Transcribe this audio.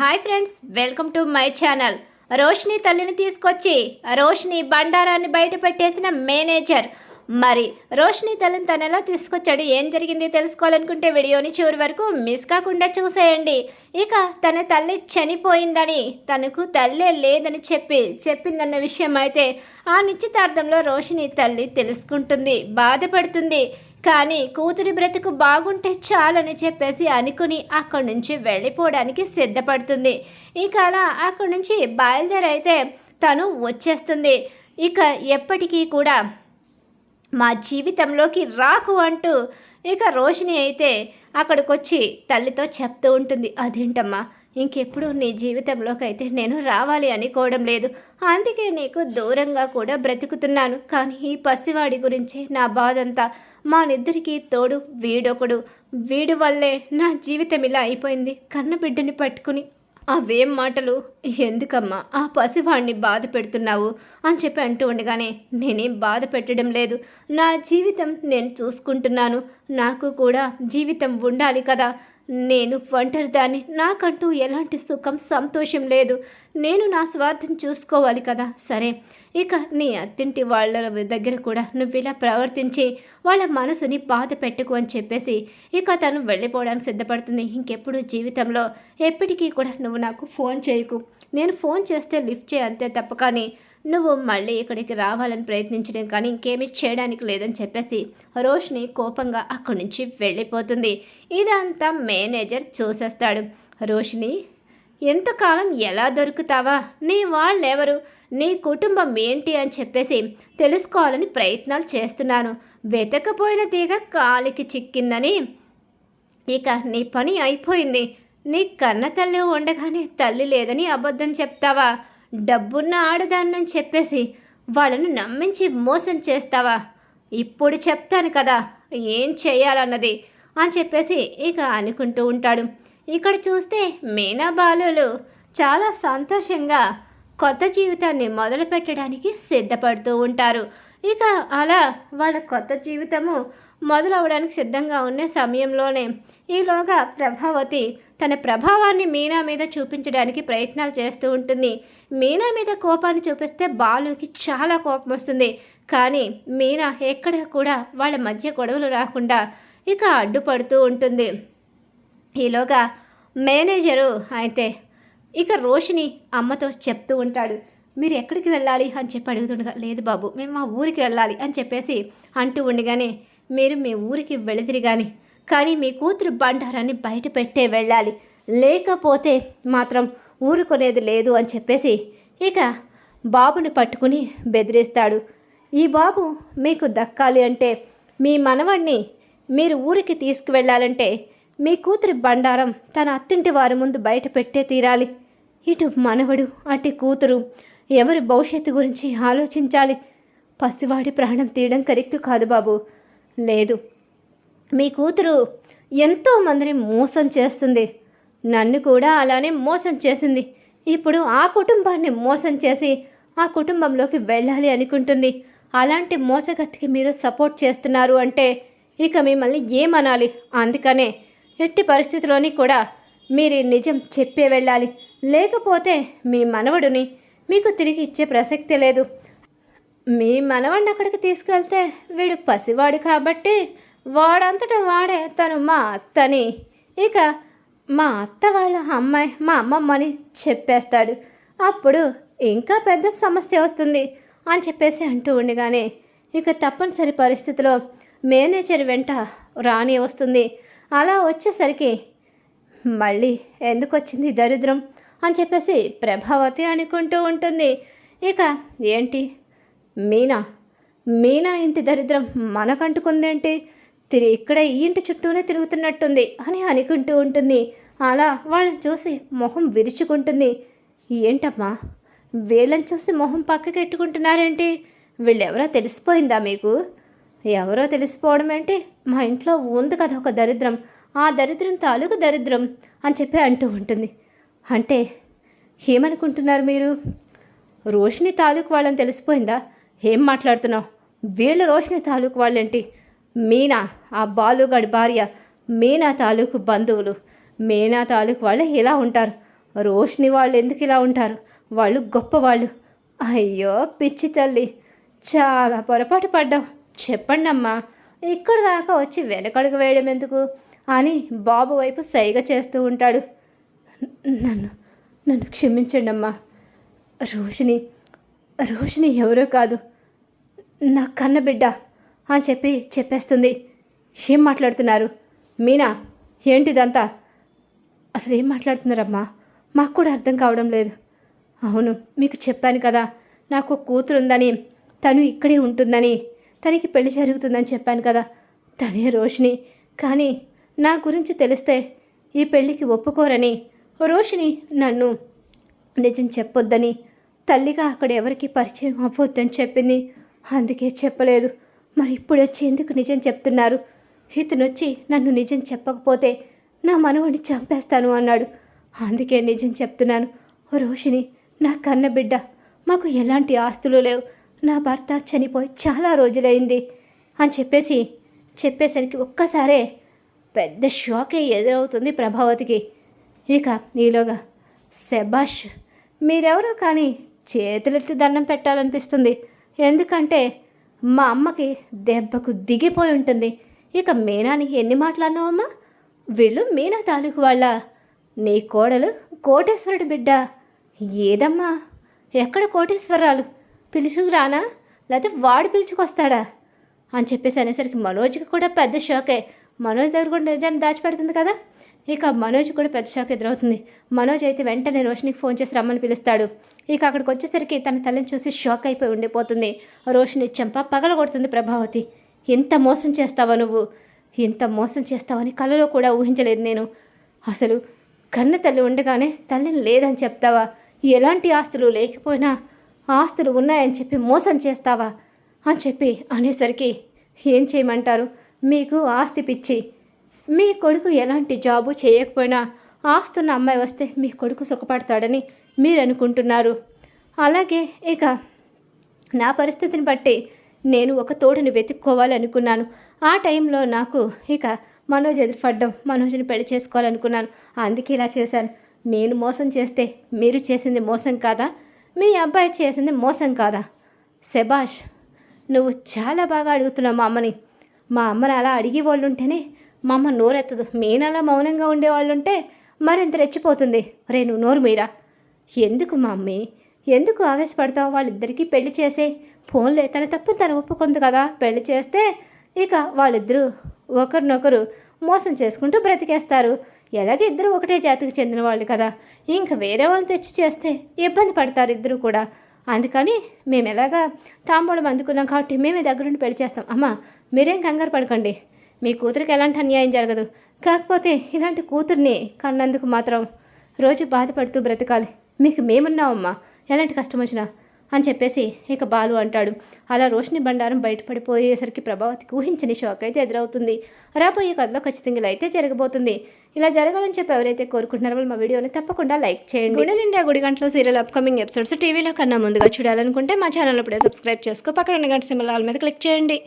Hi friends welcome to my channel. Roshini తల్లిని తీసుకొచ్చి రోషిని బండారాన్ని బయట పెట్టేసిన మేనేజర్. మరి రోషిని తల్లిని తను ఎలా తీసుకొచ్చాడు ఏం జరిగింది తెలుసుకోవాలనుకుంటే వీడియోని చివరి వరకు మిస్ కాకుండా చూసేయండి. ఇక తన తల్లి చనిపోయిందని తనకు తల్లే లేదని చెప్పి చెప్పిందన్న విషయం అయితే ఆ నిశ్చితార్థంలో రోషిని తల్లి తెలుసుకుంటుంది బాధపడుతుంది. కానీ కూతురి బ్రతుకు బాగుంటే చాలని చెప్పేసి అనుకుని అక్కడి నుంచి వెళ్ళిపోవడానికి సిద్ధపడుతుంది. ఇక అలా అక్కడి నుంచి బయలుదేరైతే తను వచ్చేస్తుంది. ఇక ఎప్పటికీ కూడా మా జీవితంలోకి రాకు అంటూ ఇక రోషిణి అయితే అక్కడికొచ్చి తల్లితో చెప్తూ ఉంటుంది. అదేంటమ్మా? ఇంకెప్పుడు నీ జీవితంలోకి అయితే నేను రావాలి అనుకోవడం లేదు. అందుకే నీకు దూరంగా కూడా బ్రతుకుతున్నాను. కానీ ఈ పసివాడి గురించి నా బాధంతా. మా నిద్దరికి తోడు వీడొకడు. వీడి వల్లే నా జీవితం ఇలా అయిపోయింది. కన్నబిడ్డని పట్టుకుని. అవేం మాటలు? ఎందుకమ్మా? ఆ పసివాడిని బాధ పెడుతున్నావు? అని చెప్పి అంటూ ఉండగానే నేనేం బాధ పెట్టడం లేదు. నా జీవితం నేను చూసుకుంటున్నాను. నాకు కూడా జీవితం ఉండాలి కదా. నేను ఒంటరిదాన్ని నాకంటూ ఎలాంటి సుఖం సంతోషం లేదు. నేను నా స్వార్థం చూసుకోవాలి కదా? సరే. ఇక నీ అత్తింటి వాళ్ళ దగ్గర కూడా నువ్వు ఇలా ప్రవర్తించి వాళ్ళ మనసుని బాధ పెట్టుకు అని చెప్పేసి ఇక తను వెళ్ళిపోవడానికి సిద్ధపడుతుంది. ఇంకెప్పుడు జీవితంలో ఎప్పటికీ కూడా నువ్వు నాకు ఫోన్ చేయకు. నేను ఫోన్ చేస్తే లిఫ్ట్ చేయ అంతే తప్ప కానీ నువ్వు మళ్ళీ ఇక్కడికి రావాలని ప్రయత్నించడం కానీ ఇంకేమీ చేయడానికి లేదని చెప్పేసి రోష్ని కోపంగా అక్కడి నుంచి వెళ్ళిపోతుంది. ఇదంతా మేనేజర్ చూసేస్తాడు. రోషిని ఎంతకాలం ఎలా దొరుకుతావా? నీ వాళ్ళెవరు? నీ కుటుంబం ఏంటి? అని చెప్పేసి తెలుసుకోవాలని ప్రయత్నాలు చేస్తున్నాను. వెతకపోయిన తీగ కాలికి చిక్కిందని. ఇక నీ పని అయిపోయింది. నీ కన్న తల్లి ఉండగానే తల్లి లేదని అబద్ధం చెప్తావా? డబ్బున్న ఆడదాన్నని చెప్పేసి వాళ్ళను నమ్మించి మోసం చేస్తావా? ఇప్పుడు చెప్తాను కదా ఏం చేయాలన్నది? అని చెప్పేసి ఇక అనుకుంటూ ఉంటాడు. ఇక్కడ చూస్తే మీనా బాలులు చాలా సంతోషంగా కొత్త జీవితాన్ని మొదలు పెట్టడానికి సిద్ధపడుతూ ఉంటారు. ఇక అలా వాళ్ళ కొత్త జీవితము మొదలవడానికి సిద్ధంగా ఉన్న సమయంలోనే ఈలోగా ప్రభావతి తన ప్రభావాన్ని మీనా మీద చూపించడానికి ప్రయత్నాలు చేస్తూ ఉంటుంది. మీనా మీద కోపాన్ని చూపిస్తే బాలుకి చాలా కోపం వస్తుంది. కానీ మీనా ఎక్కడ కూడా వాళ్ళ మధ్య గొడవలు రాకుండా ఇక అడ్డుపడుతూ ఉంటుంది. ఈలోగా మేనేజరు అయితే ఇక రోషిని అమ్మతో చెప్తూ ఉంటాడు. మీరు ఎక్కడికి వెళ్ళాలి అని చెప్పి అడుగుతుండగా లేదు బాబు మేము మా ఊరికి వెళ్ళాలి అని చెప్పేసి అంటూ ఉండగానే మీరు మీ ఊరికి వెళితిరి కానీ కానీ మీ కూతురు బండారాన్ని బయట పెట్టే వెళ్ళాలి. లేకపోతే మాత్రం ఊరుకునేది లేదు అని చెప్పేసి ఇక బాబుని పట్టుకుని బెదిరిస్తాడు. ఈ బాబు మీకు దక్కాలి అంటే మీ మనవణ్ణి మీరు ఊరికి తీసుకువెళ్ళాలంటే మీ కూతురి బండారం తన అత్తింటి వారి ముందు బయట పెట్టే తీరాలి. ఇటు మనవడు అటు కూతురు ఎవరి భవిష్యత్తు గురించి ఆలోచించాలి? పసివాడి ప్రాణం తీయడం కరెక్ట్ కాదు బాబు. లేదు. మీ కూతురు ఎంతో మందిని మోసం చేస్తుంది. నన్ను కూడా అలానే మోసం చేసింది. ఇప్పుడు ఆ కుటుంబాన్ని మోసం చేసి ఆ కుటుంబంలోకి వెళ్ళాలి అనుకుంటుంది. అలాంటి మోసగతికి మీరు సపోర్ట్ చేస్తున్నారు అంటే ఇక మిమ్మల్ని ఏమనాలి? అందుకనే ఎట్టి పరిస్థితిలోని కూడా మీరు నిజం చెప్పే వెళ్ళాలి. లేకపోతే మీ మనవడుని మీకు తిరిగి ఇచ్చే ప్రసక్తి లేదు. మీ మనవాడిని అక్కడికి తీసుకెళ్తే వీడు పసివాడు కాబట్టి వాడంతటా వాడే తను మా అత్తని. ఇక మా అత్త వాళ్ళ అమ్మాయి మా అమ్మమ్మని చెప్పేస్తాడు. అప్పుడు ఇంకా పెద్ద సమస్య వస్తుంది అని చెప్పేసి అంటూ ఉండగానే ఇక తప్పనిసరి పరిస్థితిలో మేనేజర్ వెంట రాని వస్తుంది. అలా వచ్చేసరికి మళ్ళీ ఎందుకు వచ్చింది దరిద్రం అని చెప్పేసి ప్రభావతి అనుకుంటూ ఉంటుంది. ఇక ఏంటి? మీనా మీనా ఇంటి దరిద్రం మనకంటుకుందేంటి తిరి ఇక్కడ ఈ ఇంటి చుట్టూనే తిరుగుతున్నట్టుంది అని అనుకుంటూ ఉంటుంది. అలా వాళ్ళని చూసి మొహం విరుచుకుంటుంది. ఏంటమ్మా వీళ్ళని చూసి మొహం పక్కకెట్టుకుంటున్నారేంటి వీళ్ళెవరో తెలిసిపోయిందా మీకు? ఎవరో తెలిసిపోవడం ఏంటి మా ఇంట్లో ఉంది కదా ఒక దరిద్రం. ఆ దరిద్రం తాలూకు దరిద్రం అని చెప్పి అంటూ ఉంటుంది. అంటే ఏమనుకుంటున్నారు మీరు? రోషిని తాలూకు వాళ్ళని తెలిసిపోయిందా? ఏం మాట్లాడుతున్నావు? వీళ్ళ రోషిని తాలూకు వాళ్ళేంటి? మీనా ఆ బాలుగడి భార్య మీనా తాలూకు బంధువులు. మీనా తాలూకు వాళ్ళే ఇలా ఉంటారు. రోషిని వాళ్ళు ఎందుకు ఇలా ఉంటారు? వాళ్ళు గొప్పవాళ్ళు. అయ్యో పిచ్చి తల్లి. చాలా పొరపాటు పడ్డావు. చెప్పండి అమ్మా ఇక్కడ దాకా వచ్చి వెనకడుగు వేయడం ఎందుకు? అని బాబు వైపు సైగ చేస్తూ ఉంటాడు. నన్ను నన్ను క్షమించండి అమ్మా రోషిని రోషిని ఎవరో కాదు. నా కన్న బిడ్డ అని చెప్పి చెప్పేస్తుంది. ఏం మాట్లాడుతున్నారు? మీనా ఏంటిదంతా? అసలు ఏం మాట్లాడుతున్నారమ్మా? మాకు కూడా అర్థం కావడం లేదు. అవును మీకు చెప్పాను కదా నాకు కూతురు ఉందని తను ఇక్కడే ఉంటుందని తనకి పెళ్ళి జరుగుతుందని చెప్పాను కదా తనే రోషిని కానీ నా గురించి తెలిస్తే ఈ పెళ్ళికి ఒప్పుకోరని రోషిని నన్ను నిజం చెప్పొద్దని తల్లిగా అక్కడ ఎవరికి పరిచయం అవ్వొద్దని చెప్పింది. అందుకే చెప్పలేదు. మరి ఇప్పుడు వచ్చి ఎందుకు నిజం చెప్తున్నారు. ఇతను వచ్చి నన్ను నిజం చెప్పకపోతే నా మనవడిని చంపేస్తాను అన్నాడు. అందుకే నిజం చెప్తున్నాను. రోషిని నా కన్న బిడ్డ మాకు ఎలాంటి ఆస్తులు లేవు. నా భర్త చనిపోయి చాలా రోజులైంది. అని చెప్పేసి చెప్పేసరికి ఒక్కసారే పెద్ద షాకే ఎదురవుతుంది ప్రభావతికి. ఇక నీలోగా శబాష్ మీరెవరో కానీ చేతులెత్తి దండం పెట్టాలనిపిస్తుంది. ఎందుకంటే మా అమ్మకి దెబ్బకు దిగిపోయి ఉంటుంది. ఇక మీనాని ఎన్ని మాట్లాడినావమ్మా వీళ్ళు మీనా తాలూకు వాళ్ళ. నీ కోడలు కోటేశ్వరుడు బిడ్డ. ఏదమ్మా? ఎక్కడ కోటేశ్వరరాలు పిలుచుకురానా? లేకపోతే వాడు పిలుచుకొస్తాడా? అని చెప్పేసి అనేసరికి మనోజ్కి కూడా పెద్ద షాకే. మనోజ్ దగ్గర కూడా నిజాన్ని దాచిపెడుతుంది కదా? ఇక మనోజ్ కూడా పెద్ద షాక్ ఎదురవుతుంది. మనోజ్ అయితే వెంటనే రోషినికి ఫోన్ చేసి రమ్మని పిలుస్తాడు. ఇక అక్కడికి వచ్చేసరికి తన తల్లిని చూసి షాక్ అయిపోయి ఉండిపోతుంది. రోషిని చెంప పగల కొడుతుంది ప్రభావతి. ఎంత మోసం చేస్తావా నువ్వు? ఇంత మోసం చేస్తావని కలలో కూడా ఊహించలేదు నేను. అసలు కన్న తల్లి ఉండగానే తల్లిని లేదని చెప్తావా? ఎలాంటి ఆస్తులు లేకపోయినా ఆస్తులు ఉన్నాయని చెప్పి మోసం చేస్తావా? అని చెప్పి అనేసరికి ఏం చేయమంటారు? మీకు ఆస్తి పిచ్చి. మీ కొడుకు ఎలాంటి జాబు చేయకపోయినా ఆస్తున్న అమ్మాయి వస్తే మీ కొడుకు సుఖపడతాడని మీరు అనుకుంటున్నారు అలాగే ఇక నా పరిస్థితిని బట్టి నేను ఒక తోడుని వెతుక్కోవాలనుకున్నాను. ఆ టైంలో నాకు ఇక మనోజ్ ఎదురుపడ్డం మనోజ్ని పెళ్ళి చేసుకోవాలనుకున్నాను. అందుకే ఇలా చేశాను. నేను మోసం చేస్తే మీరు చేసింది మోసం కాదా? మీ అబ్బాయి చేసింది మోసం కాదా? శబాష్ నువ్వు చాలా బాగా అడుగుతున్నావు మా అమ్మని. మా అమ్మని అలా అడిగే వాళ్ళు ఉంటేనే మా అమ్మ నోరెత్తదు. మీనలా మౌనంగా ఉండేవాళ్ళు ఉంటే మరింత రెచ్చిపోతుంది. రే నువ్వు నోరు మీరా. ఎందుకు మా ఎందుకు ఆవేశపడతావు? వాళ్ళిద్దరికీ పెళ్ళి చేసే ఫోన్లే. తన తప్పు తను ఒప్పుకుంది కదా. పెళ్ళి చేస్తే ఇక వాళ్ళిద్దరూ ఒకరినొకరు మోసం చేసుకుంటూ బ్రతికేస్తారు. ఎలాగ ఇద్దరు ఒకటే జాతికి చెందిన వాళ్ళు కదా. ఇంకా వేరే వాళ్ళు తెచ్చి చేస్తే ఇబ్బంది పడతారు ఇద్దరు కూడా. అందుకని మేము ఎలాగా తాంబూలం అందుకున్నాం కాబట్టి మేమే దగ్గరుండి పెళ్ళి చేస్తాం. అమ్మ మీరేం కంగారు పడకండి. మీ కూతురికి ఎలాంటి అన్యాయం జరగదు. కాకపోతే ఇలాంటి కూతుర్ని కన్నందుకు మాత్రం రోజు బాధపడుతూ బ్రతకాలి. మీకు మేమున్నామమ్మా. ఎలాంటి కష్టం వచ్చినా అని చెప్పేసి ఇక బాలు అంటాడు. అలా రోషిని బండారం బయటపడిపోయేసరికి ప్రభావతికి ఊహించని షాక్ అయితే ఎదురవుతుంది. రాబోయే కథలో ఖచ్చితంగా ఇలా అయితే జరగబోతుంది. ఇలా జరగాలని చెప్పి ఎవరైతే కోరుకుంటున్నారో వాళ్ళు మా వీడియోని తప్పకుండా లైక్ చేయండి. గుడి నిండా గుడి గంటలో సీరియల్ అప్కమింగ్ ఎపిసోడ్స్ టీవీలో కన్నా ముందుగా చూడాలనుకుంటే మా ఛానల్ ఇప్పుడే సబ్స్క్రైబ్ చేసుకో. పక్కన గంట సింబల్ ఆల్ మీద క్లిక్ చేయండి.